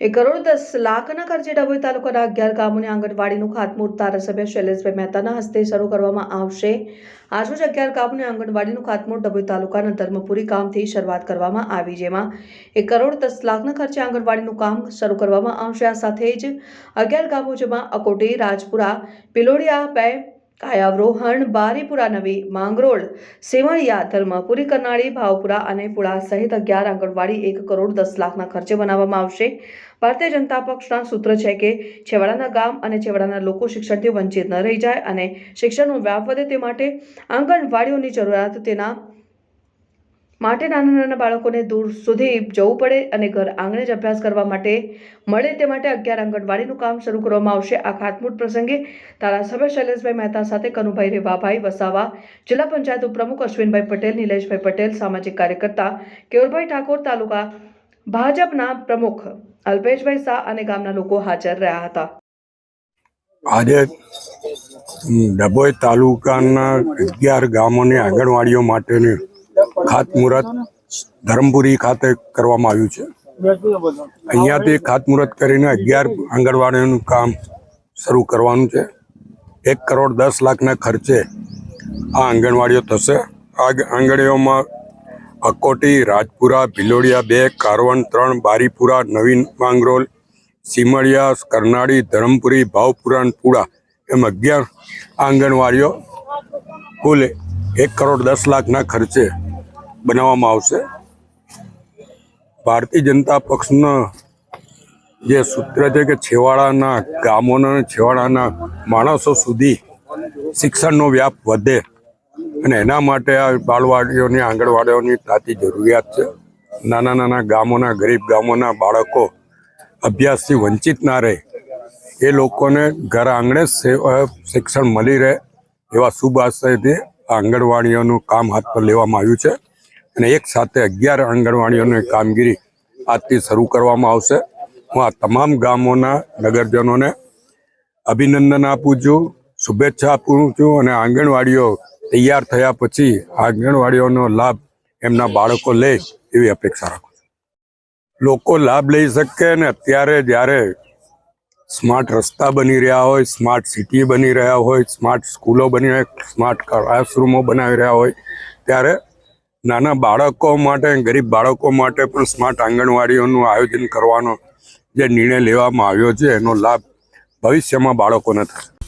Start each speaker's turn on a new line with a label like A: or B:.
A: એક કરોડ દસ લાખના ખર્ચે ડભોઈ તાલુકાના અગિયાર ગામોની આંગણવાડીનું ખાતમુહૂર્ત ધારાસભ્ય શૈલેષભાઈ મહેતાના હસ્તે શરૂ કરવામાં આવશે. આજરોજ અગિયાર ગામની આંગણવાડીનું ખાતમુહૂર્ત ડભોઈ તાલુકાના ધર્મપુરી ગામથી શરૂઆત કરવામાં આવી, જેમાં એક કરોડ દસ લાખના ખર્ચે આંગણવાડીનું કામ શરૂ કરવામાં આવશે. આ સાથે જ અગિયાર ગામો, જેમાં અકોટી, રાજપુરા, પિલોડિયા, બે કાયાવરોહણ, બારીપુરા નવી માંગરોળ સેવણિયા ધર્માપુરી, કરનાળી, ભાવપુરા અને પુડા સહિત અગિયાર આંગણવાડી, એક કરોડ દસ લાખના ખર્ચે બનાવવામાં આવશે. ભારતીય જનતા પક્ષના સૂત્ર છે કે છેવાડાના ગામ અને છેવાડાના લોકો શિક્ષણથી વંચિત ન રહી જાય અને શિક્ષણનો વ્યાપ વધે તે માટે આંગણવાડીઓની જરૂરિયાત તેના માટે નાના નાના બાળકોને દૂર સુધી જવું પડે અને ઘર આંગણે જ અભ્યાસ કરવા માટે મળે તે માટે અગિયાર આંગણવાડીનું કામ શરૂ કરવામાં આવશે. આ ખાતમુહૂર્ત પ્રસંગે ધારાસભ્ય શૈલેષભાઈ મહેતા સાથે કનુભાઈ રેવાભાઈ વસાવા, જિલ્લા પંચાયત ઉપપ્રમુખ અશ્વિનભાઈ પટેલ, નિલેશભાઈ પટેલ, સામાજિક કાર્યકર્તા કેવરભાઈ ઠાકોર, તાલુકા ભાજપના પ્રમુખ અલ્પેશભાઈ શાહ અને ગામના લોકો હાજર રહ્યા હતા.
B: આજે ડભોઈ તાલુકાના અગિયાર ગામોની આંગણવાડીઓ માટેની ખાતમુહૂર્ત ધરમપુરી ખાતે કરવામાં આવ્યું છે. અહીંયાથી ખાતમુહૂર્ત કરીને અગિયાર આંગણવાડીનું કામ શરૂ કરવાનું છે. એક કરોડ દસ લાખના ખર્ચે આ આંગણવાડીઓ થશે. આ આંગણીઓમાં અકોટી, રાજપુરા, ભિલોડિયા બે કારવણ ત્રણ, બારીપુરા, નવીન માંગરોલ સીમળિયા કરનાળી, ધરમપુરી, ભાવપુરા અને પુડા એમ અગિયાર આંગણવાડીઓ કુલ એક કરોડ દસ લાખના ખર્ચે બનાવવામાં આવશે. ભારતીય જનતા પક્ષના જે સૂત્ર છે કે છેવાડાના ગામોના છેવાડાના માણસો સુધી શિક્ષણનો વ્યાપ વધે અને એના માટે આ બાળવાડીઓની, આંગણવાડીઓની તાતી જરૂરિયાત છે. નાના નાના ગામોના, ગરીબ ગામોના બાળકો અભ્યાસથી વંચિત ના રહે. એ લોકોને ઘર આંગણે શિક્ષણ મળી રહે એવા શુભ આશયથી આંગણવાડીઓનું કામ હાથ પર લેવામાં આવ્યું છે. અને એક સાથે અગિયાર આંગણવાડીઓની કામગીરી આજથી શરૂ કરવામાં આવશે. હું આ તમામ ગામોના નગરજનોને અભિનંદન આપું છું, શુભેચ્છા આપું છું અને આંગણવાડીઓ તૈયાર થયા પછી આંગણવાડીઓનો લાભ એમના બાળકો લે એવી અપેક્ષા રાખું છું. લોકો લાભ લઈ શકે ને અત્યારે જ્યારે સ્માર્ટ રસ્તા બની રહ્યા હોય, સ્માર્ટ સિટી બની રહ્યા હોય, સ્માર્ટ સ્કૂલો બની રહ્યા સ્માર્ટ ક્લાસરૂમો બનાવી રહ્યા હોય, ત્યારે નાના બાળકો માટે ગરીબ બાળકો માટે પણ સ્માર્ટ આંગણવાડીઓનું આયોજન કરવાનો જે નિર્ણય લેવામાં આવ્યો છે, એનો લાભ ભવિષ્યમાં બાળકોને થશે